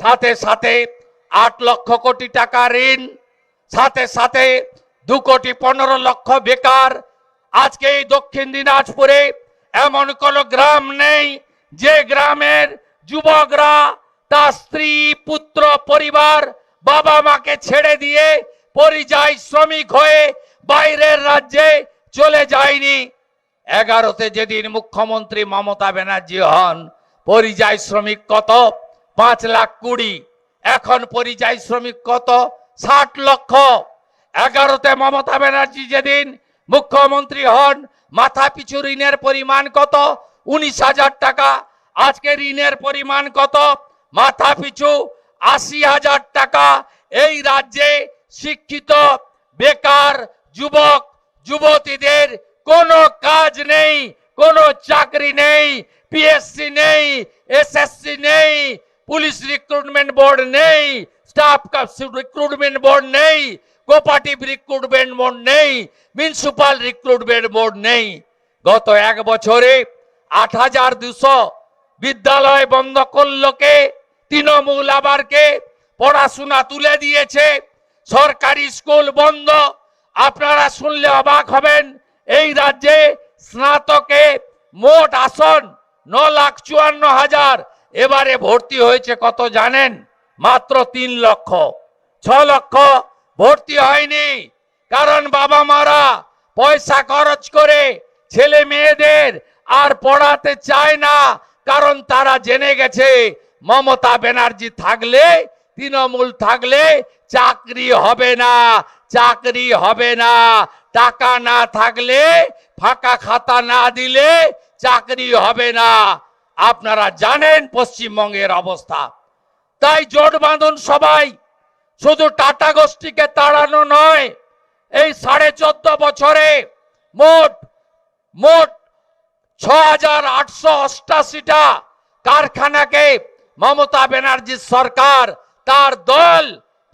সাথে সাথে আট লক্ষ কোটি টাকা ঋণ, সাথে সাথে দু কোটি পনেরো লক্ষ বেকার। আজকে এই দক্ষিণ দিনাজপুরে এমন কোন গ্রাম নেই যে গ্রামের যুবকরা তার স্ত্রী, পুত্র, পরিবার, বাবা মাকে ছেড়ে দিয়ে পরিযায়ী শ্রমিক হয়ে বাইরের রাজ্যে চলে যায়নি। এগারোতে যেদিন মুখ্যমন্ত্রী মমতা ব্যানার্জি হন, পরিযায়ী শ্রমিক কত? পাঁচ লাখ কুড়ি। এখন পরিযায়ী শ্রমিক কত? ষাট লক্ষ। এগারোতে মমতা ব্যানার্জি যেদিন মুখ্যমন্ত্রী হন, মাথা পিছু ঋণের পরিমাণ কত? উনিশ হাজার টাকা। আজকে ঋণের পরিমাণ কত? মাথা পিছু আশি হাজার টাকা। এই রাজ্যে শিক্ষিত, বেকার যুবক, যুবতীদের কোনো কাজ নেই, কোনো চাকরি নেই পিএসসি নেই এসএসসি নেই পুলিশ রিক্রুটমেন্ট বোর্ড নেই স্টাফ রিক্রুটমেন্ট বোর্ড নেই কোপারেটিভ রিক্রুটমেন্ট বোর্ড নেই মিউনিসিপাল রিক্রুটমেন্ট বোর্ড নেই। গত এক বছরে আট হাজার দুশো বিদ্যালয় বন্ধ করল কে? তৃণমূল আবারকে পড়াশোনা তুলে দিয়েছে, সরকারি স্কুল বন্ধ। আপনারা শুনলে অবাক হবেন, এই রাজ্যে স্নাতকে মোট আসন ন লাখ চুয়ান্ন হাজার এবারে ভর্তি হয়েছে কত জানেন? মাত্র তিন লক্ষ। ছ লক্ষ ভর্তি হয়নি। কারণ বাবা মারা পয়সা খরচ করে ছেলে মেয়েদের আর পড়াতে চায় না। কারণ তারা জেনে গেছে, মমতা ব্যানার্জি থাকলে, তৃণমূল থাকলে চাকরি হবে না, চাকরি হবে না। টাকা না থাকলে, ফাঁকা খাতা না দিলে চাকরি হবে না। আপনারা জানেন পশ্চিমবঙ্গের অবস্থা। তাই জোট বাঁধন সবাই শুধু টাটা গোষ্ঠীকে তাড়ানো নয়, এই সাড়ে চোদ্দ বছরে মোট মোট ছ হাজার আটশো অষ্টাশিটা কারখানাকে মমতা ব্যানার্জির সরকার তার দল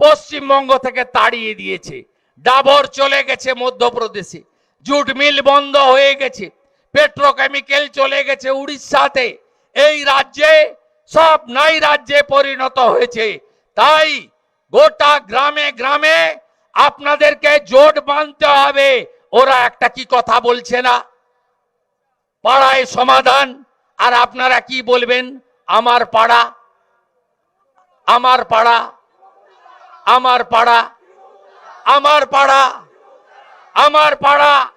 পশ্চিমবঙ্গ থেকে তাড়িয়ে দিয়েছে। ডাবর চলে গেছে মধ্যপ্রদেশে, জুট মিল বন্ধ হয়ে গেছে, পেট্রোকেমিক্যাল চলে গেছে উড়িষ্যাতে। এই রাজ্যে সব নাই রাজ্যে পরিণত হয়েছে। তাই গোটা গ্রামে গ্রামে আপনাদেরকে জোট বাঁধতে হবে। ওরা একটা কি কথা বলছে না? পাড়ায় সমাধান। আর আপনারা কি বলবেন? আমার পাড়া। আমার পাড়া। আমার পাড়া। আমার পাড়া। আমার পাড়া।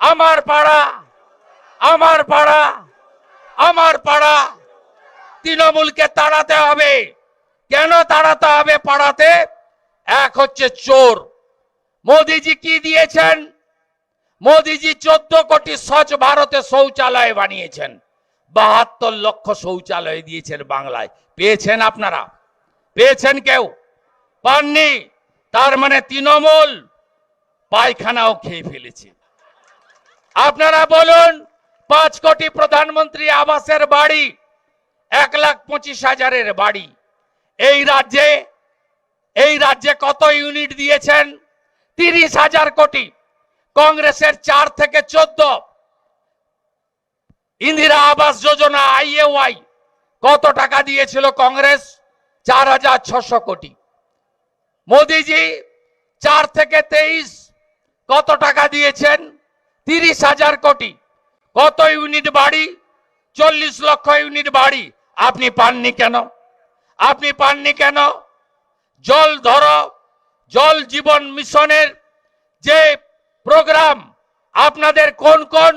আমার পাড়া। আমার পাড়া। আমার পাড়া তৃণমূলকে তাড়াতে হবে। কেন তাড়াতে হবে পাড়াতে? এক হচ্ছে চোর। মোদিজি কি দিয়েছেন? মোদিজি চোদ্দ কোটি স্বচ্ছ ভারতে শৌচালয় বানিয়েছেন। বাহাত্তর লক্ষ শৌচালয় দিয়েছেন বাংলায়। পেয়েছেন আপনারা? পেয়েছেন কেউ? পাননি? তার মানে তৃণমূল পায়খানাও খেয়ে ফেলেছে। আপনারা বলুন পাঁচ কোটি প্রধানমন্ত্রী আবাসের বাড়ি, এক লাখ পঁচিশ হাজারের বাড়ি। এই রাজ্যে এই রাজ্যে কত ইউনিট দিয়েছেন? তিরিশ হাজার কোটি। কংগ্রেসের চার থেকে চোদ্দ। ইন্দিরা আবাস যোজনা আইএওয়াই কত টাকা দিয়েছিল কংগ্রেস? চার হাজার ছশো কোটি। মোদিজি চার থেকে তেইশ কত টাকা দিয়েছেন? তিরিশ হাজার কোটি। কত ইউনিট বাড়ি? চল্লিশ লক্ষ ইউনিট বাড়ি। আপনি পাননি কেন? আপনি পাননি কেন? জল ধরো, জল জীবন মিশনের যে প্রোগ্রাম, আপনাদের কোন কোন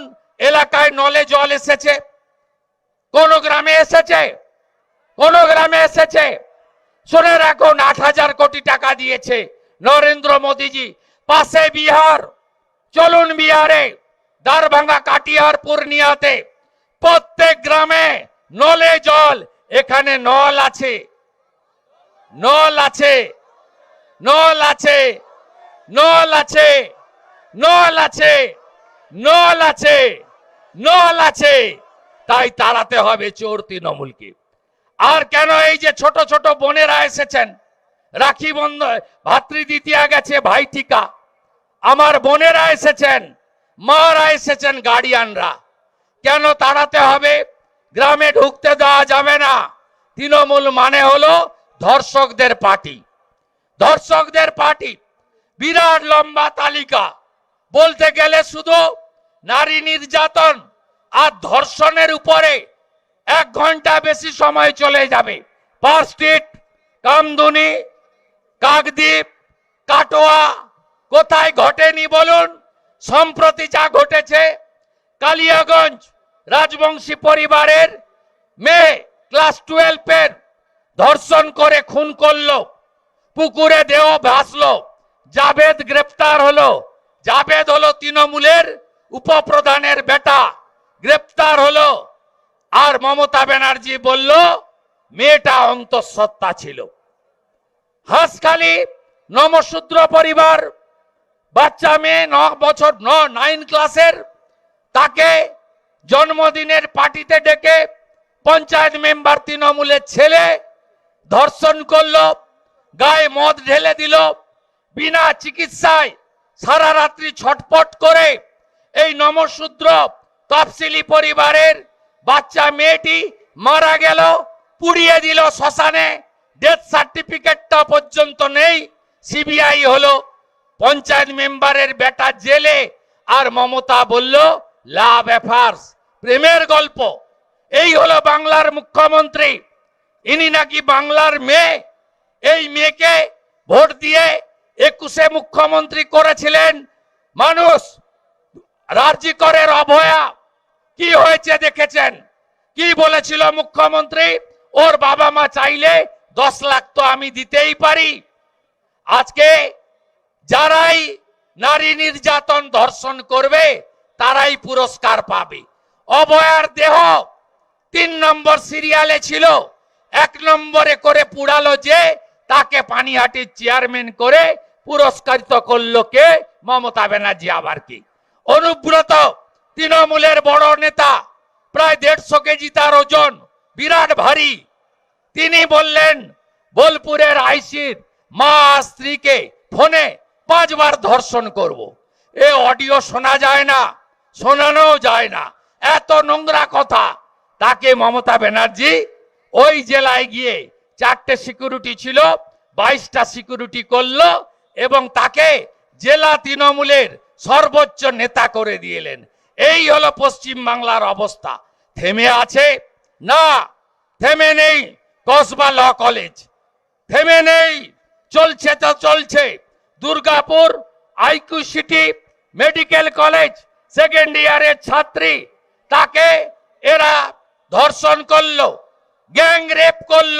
এলাকায় নলে জল এসেছে? কোন গ্রামে এসেছে? কোন গ্রামে এসেছে? শুনে রাখুন, আট হাজার কোটি টাকা দিয়েছে নরেন্দ্র মোদীজি। পাশে বিহার, চলুন বিহারে। দারভাঙ্গা কাটিয়ার পূর্ণিয়াতে প্রত্যেক গ্রামে নলে জল, এখানে নল আছে। নল আছে। নল আছে। নল আছে। নল আছে। নল আছে। নল আছে। তাই তাড়াতে হবে চোর তৃণমূলকে। আর কেন এই যে ছোট ছোট বোনেরা এসেছেন? রাখি বন্ধ ভাতৃদ্বিতীয়া গেছে, ভাই টিকা। আমার বোনেরা এসেছেন। মারা এসেছেন গার্ডিয়ানরা। কেন তাড়াতে হবে? গ্রামে ঢুকতে দেওয়া যাবে না। তৃণমূল মানে হলো ধর্ষকদের পার্টি। ধর্ষকদের পার্টি। বিরাট লম্বা তালিকা। বলতে গেলে শুধু নারী নির্যাতন আর ধর্ষণের উপরে এক ঘণ্টা বেশি সময় চলে যাবে। পার স্ট্রিট, কামদুনি, কাকদ্বীপ, কাটোয়া, কোথায় ঘটেনি বলুন? সম্প্রতি যা ঘটেছে, কালিয়াগঞ্জ রাজবংশী পরিবারের মেয়ে ক্লাস টুয়েলভের ধর্ষণ করে খুন করল, পুকুরে দেহ ভাসল, জাভেদ গ্রেপ্তার হলো, জাভেদ হলো তৃণমূলের উপপ্রধানের বেটা, গ্রেপ্তার হলো। আর মমতা ব্যানার্জি বলল, মেয়েটা অন্তঃসত্ত্বা ছিল। হাঁসখালি নমশূদ্র পরিবার বাচ্চা মেয়ে ন বছর, ন নাইন ক্লাসের তাকে জন্মদিনের পার্টিতে ডেকে পঞ্চায়েত মেম্বার তৃণমূলের ছেলে ধর্ষণ করল, গায়ে মদ ঢেলে দিল, বিনা চিকিৎসায় সারা রাত্রি ছটপট করে এই নমশূদ্র তফসিলি পরিবারের বাচ্চা মেয়েটি মারা গেল, পুড়িয়ে দিল শ্মশানে ডেথ সার্টিফিকেটটা পর্যন্ত নেই সিবিআই হলো। পঞ্চায়েত মেম্বারের বেটা জেলে আর মমতা বলল, লাভ অ্যাফার্স প্রেমের গল্প। এই হলো বাংলার মুখ্যমন্ত্রী। ইনি নাকি বাংলার মেয়ে। এই মেয়েকে ভোট দিয়ে একুশে মুখ্যমন্ত্রী করেছিলেন। মানুষ, রাজ্যিকরের অভয়া কি হয়েছে দেখেছেন? কি বলেছিল মুখ্যমন্ত্রী? ওর বাবা মা চাইলে দশ লাখ তো আমি দিতেই পারি। আজকে যারাই নারী নির্যাতন ধর্ষণ করবে, তারাই পুরস্কার পাবে। অবয়ার দেহ তিন নম্বর সিরিয়ালে ছিল। এক নম্বরে করে পুড়ালো যে, তাকে পানিহাটির চেয়ারম্যান করে পুরস্কারিত করল কে? মমতা ব্যানার্জি আবার কি অনুব্রত তৃণমূলের বড় নেতা, প্রায় দেড়শো কেজি তার ওজন, বিরাট ভারী। তিনি বললেন, বোলপুরের আইসির মা স্ত্রীকে ফোনে পাঁচবার ধর্ষণ করব। এ অডিও শোনা যায় না শোনানো যায় না। এত নোংরা কথা। তাকে মমতা ব্যানার্জি ওই জেলায় গিয়ে চারটে সিকিউরিটি ছিল, বাইশটা সিকিউরিটি করল এবং তাকে জেলা তৃণমূলের সর্বোচ্চ নেতা করে দিয়েলেন এই হলো পশ্চিম বাংলার অবস্থা। থেমে আছে? না, থেমে নেই। Kasba law college. থেমে নেই। চলছে তো চলছে। Durgapur IQ city medical college second ইয়ারের ছাত্রী। তাকে এরা ধর্ষণ করল গ্যাং রেপ করল।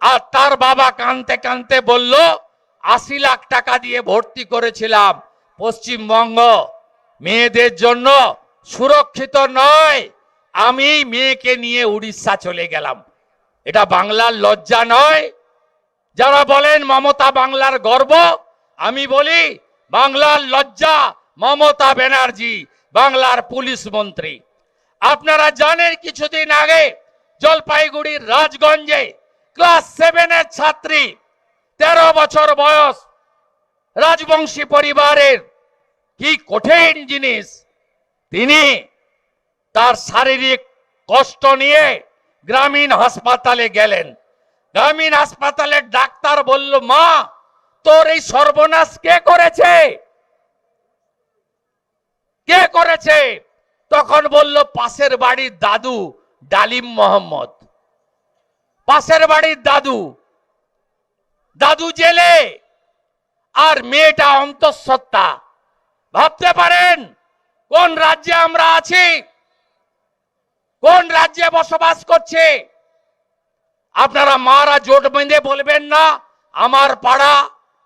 আর তার বাবা কানতে কানতে বলল, আশি লাখ টাকা দিয়ে ভর্তি করেছিলাম পশ্চিমবঙ্গ। মেয়েদের জন্য সুরক্ষিত নয়, আমি মেয়েকে নিয়ে উড়িষ্যা চলে গেলাম। এটা বাংলার লজ্জা নয়। যারা বলেন মমতা বাংলার গর্ব আমি বলি, বাংলার লজ্জা মমতা ব্যানার্জি, বাংলার পুলিশ মন্ত্রী। আপনারা জানেন কিছুদিন আগে জলপাইগুড়ির রাজগঞ্জে ক্লাস সেভেনের ছাত্রী, তেরো বছর বয়স, রাজবংশী পরিবারের কি কঠিন জিনিস, তিনি তার শারীরিক কষ্ট নিয়ে গ্রামীণ হাসপাতালে গেলেন। গ্রামীণ হাসপাতালের ডাক্তার বলল, মা তোর এই সর্বনাশ কে করেছে? কে করেছে? তখন বলল, পাশের বাড়ির দাদু ডালিম মোহাম্মদ। পাশের বাড়ির দাদু। দাদু জেলে, আর মেয়েটা অন্তঃসত্ত্বা। ভাবতে পারেন, কোন রাজ্যে আমরা আছি? কোন রাজ্যে বসবাস করছে? আপনারা মারা জোট বেঁধে বলবেন না, আমার পাড়া